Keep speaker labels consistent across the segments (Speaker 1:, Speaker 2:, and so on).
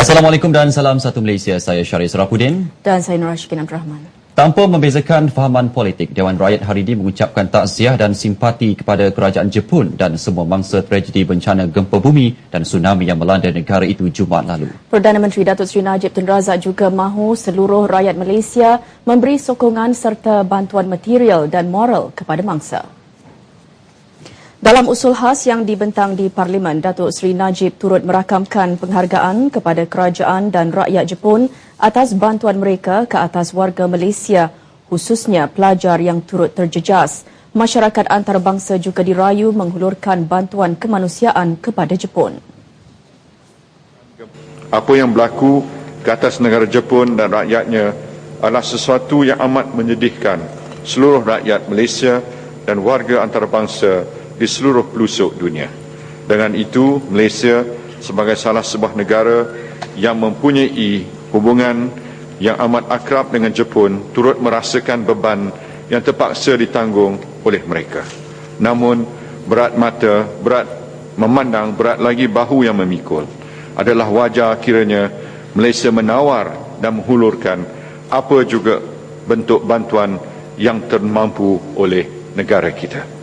Speaker 1: Assalamualaikum dan salam satu Malaysia. Saya Syarif Sarafuddin.
Speaker 2: Dan saya Nur Ashikin Abdul Rahman.
Speaker 1: Tanpa membezakan fahaman politik, Dewan Rakyat hari ini mengucapkan takziah dan simpati kepada kerajaan Jepun dan semua mangsa tragedi bencana gempa bumi dan tsunami yang melanda negara itu Jumaat lalu.
Speaker 2: Perdana Menteri Datuk Seri Najib Tun Razak juga mahu seluruh rakyat Malaysia memberi sokongan serta bantuan material dan moral kepada mangsa. Dalam usul khas yang dibentang di Parlimen, Datuk Seri Najib turut merakamkan penghargaan kepada kerajaan dan rakyat Jepun atas bantuan mereka ke atas warga Malaysia, khususnya pelajar yang turut terjejas. Masyarakat antarabangsa juga dirayu menghulurkan bantuan kemanusiaan kepada Jepun.
Speaker 3: Apa yang berlaku ke atas negara Jepun dan rakyatnya adalah sesuatu yang amat menyedihkan seluruh rakyat Malaysia dan warga antarabangsa di seluruh pelosok dunia. Dengan itu, Malaysia sebagai salah sebuah negara yang mempunyai hubungan yang amat akrab dengan Jepun turut merasakan beban yang terpaksa ditanggung oleh mereka. Namun berat mata, berat memandang, berat lagi bahu yang memikul adalah wajar kiranya Malaysia menawar dan menghulurkan apa juga bentuk bantuan yang termampu oleh negara kita.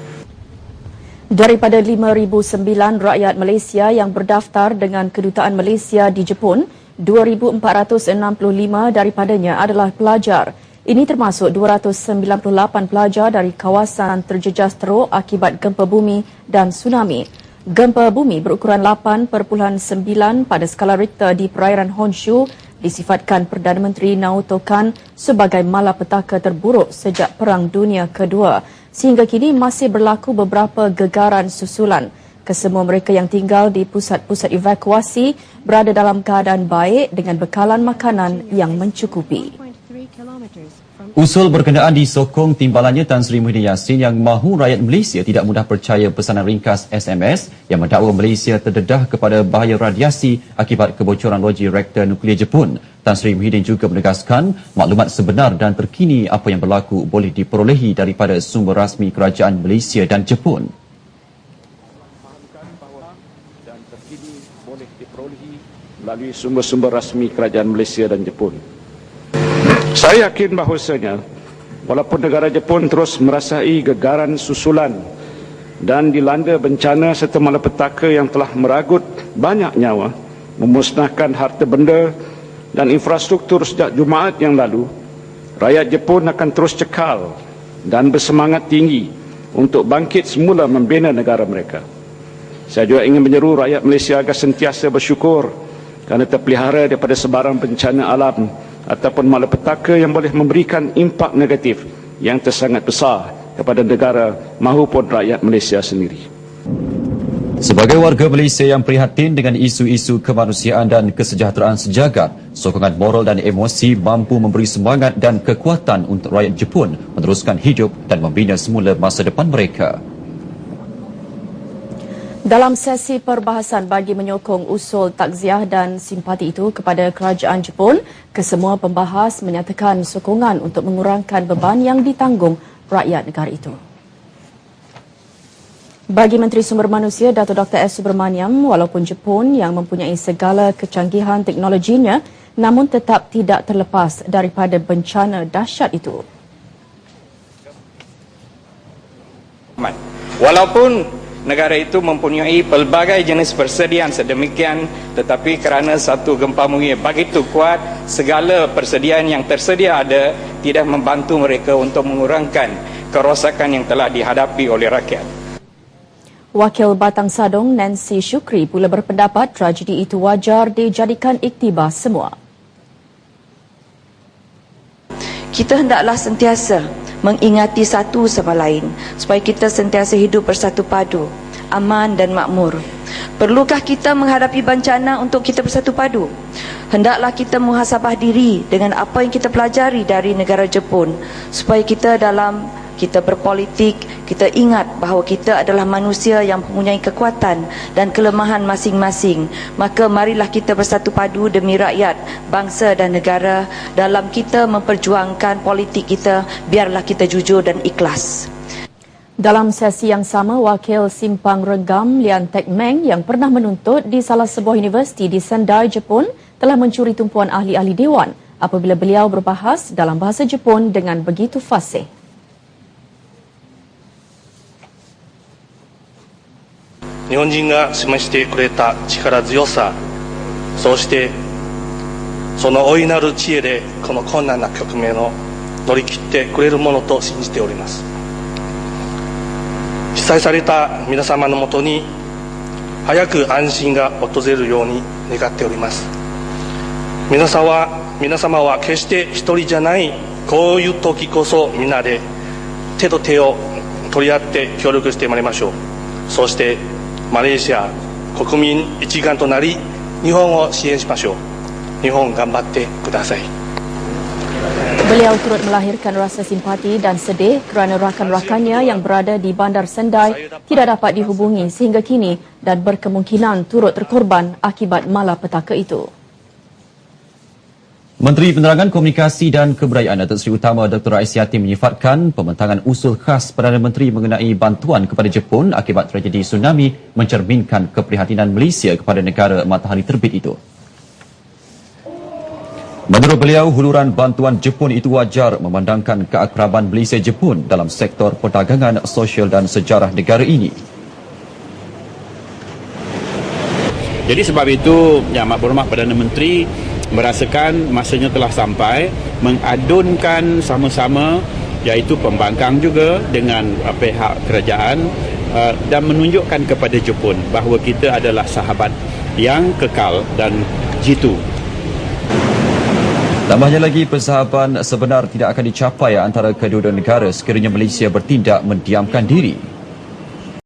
Speaker 2: Daripada 5,009 rakyat Malaysia yang berdaftar dengan kedutaan Malaysia di Jepun, 2,465 daripadanya adalah pelajar. Ini termasuk 298 pelajar dari kawasan terjejas teruk akibat gempa bumi dan tsunami. Gempa bumi berukuran 8.9 pada skala Richter di perairan Honshu disifatkan Perdana Menteri Naoto Kan sebagai malapetaka terburuk sejak Perang Dunia Kedua. Sehingga kini masih berlaku beberapa gegaran susulan. Kesemua mereka yang tinggal di pusat-pusat evakuasi berada dalam keadaan baik dengan bekalan makanan yang mencukupi.
Speaker 1: Usul berkenaan disokong timbalannya Tan Sri Muhyiddin Yassin yang mahu rakyat Malaysia tidak mudah percaya pesanan ringkas SMS yang mendakwa Malaysia terdedah kepada bahaya radiasi akibat kebocoran loji reaktor nuklear Jepun. Tan Sri Muhyiddin juga menegaskan maklumat sebenar dan terkini apa yang berlaku boleh diperolehi daripada sumber rasmi kerajaan Malaysia dan Jepun.
Speaker 4: melalui sumber-sumber rasmi kerajaan Malaysia dan Jepun. Saya yakin bahawasanya walaupun negara Jepun terus merasai gegaran susulan dan dilanda bencana serta malapetaka yang telah meragut banyak nyawa, memusnahkan harta benda dan infrastruktur sejak Jumaat yang lalu, rakyat Jepun akan terus cekal dan bersemangat tinggi untuk bangkit semula membina negara mereka. Saya juga ingin menyeru rakyat Malaysia agar sentiasa bersyukur kerana terpelihara daripada sebarang bencana alam ataupun malapetaka yang boleh memberikan impak negatif yang tersangat besar kepada negara maupun rakyat Malaysia sendiri.
Speaker 1: Sebagai warga Malaysia yang prihatin dengan isu-isu kemanusiaan dan kesejahteraan sejagat, sokongan moral dan emosi mampu memberi semangat dan kekuatan untuk rakyat Jepun meneruskan hidup dan membina semula masa depan mereka.
Speaker 2: Dalam sesi perbahasan bagi menyokong usul takziah dan simpati itu kepada kerajaan Jepun, kesemua pembahas menyatakan sokongan untuk mengurangkan beban yang ditanggung rakyat negara itu. Bagi Menteri Sumber Manusia Dato Dr. S. Subramaniam, walaupun Jepun yang mempunyai segala kecanggihan teknologinya, namun tetap tidak terlepas daripada bencana dahsyat itu.
Speaker 5: Walaupun negara itu mempunyai pelbagai jenis persediaan sedemikian tetapi kerana satu gempa bumi begitu kuat segala persediaan yang tersedia ada tidak membantu mereka untuk mengurangkan kerosakan yang telah dihadapi oleh rakyat.
Speaker 2: Wakil Batang Sadong Nancy Shukri pula berpendapat tragedi itu wajar dijadikan iktibar semua.
Speaker 6: Kita hendaklah sentiasa mengingati satu sama lain supaya kita sentiasa hidup bersatu padu, aman dan makmur. Perlukah kita menghadapi bencana untuk kita bersatu padu? Hendaklah kita muhasabah diri dengan apa yang kita pelajari dari negara Jepun supaya kita dalam kita berpolitik, kita ingat bahawa kita adalah manusia yang mempunyai kekuatan dan kelemahan masing-masing. Maka marilah kita bersatu padu demi rakyat, bangsa dan negara dalam kita memperjuangkan politik kita, biarlah kita jujur dan ikhlas.
Speaker 2: Dalam sesi yang sama, Wakil Simpang Regam Lian Tek Meng yang pernah menuntut di salah sebuah universiti di Sendai, Jepun, telah mencuri tumpuan ahli-ahli dewan apabila beliau berbahas dalam bahasa Jepun dengan begitu fasih.
Speaker 7: 本人が示してくれた力強さそしてその大いなる知恵でこの困難な局面を乗り切ってくれるものと信じております。被災された皆様のもとに早く安心が訪れるように願っております。皆様は皆様は決して一人じゃないこういう時こそみんなで手と手を取り合って協力してまいりましょう。そしてマレーシア国民一丸となり日本を支援しましょう日本頑張ってください
Speaker 2: Beliau turut melahirkan rasa simpati dan sedih kerana rakan-rakannya yang berada di Bandar Sendai tidak dapat dihubungi sehingga kini dan berkemungkinan turut terkorban akibat malapetaka itu.
Speaker 1: Menteri Penerangan Komunikasi dan Kebudayaan Datuk Seri Utama Dr. Aisyati menyifatkan pembentangan usul khas Perdana Menteri mengenai bantuan kepada Jepun akibat tragedi tsunami mencerminkan keprihatinan Malaysia kepada negara matahari terbit itu. Menurut beliau, huluran bantuan Jepun itu wajar memandangkan keakraban Malaysia-Jepun dalam sektor perdagangan, sosial dan sejarah negara ini.
Speaker 8: Jadi sebab itu, Yang Amat Berhormat Perdana Menteri merasakan masanya telah sampai mengadunkan sama-sama iaitu pembangkang juga dengan uh, pihak kerajaan uh, dan menunjukkan kepada Jepun bahawa kita adalah sahabat yang kekal dan jitu.
Speaker 1: Tambahnya lagi, persahabatan sebenar tidak akan dicapai antara kedua-dua negara sekiranya Malaysia bertindak mendiamkan diri.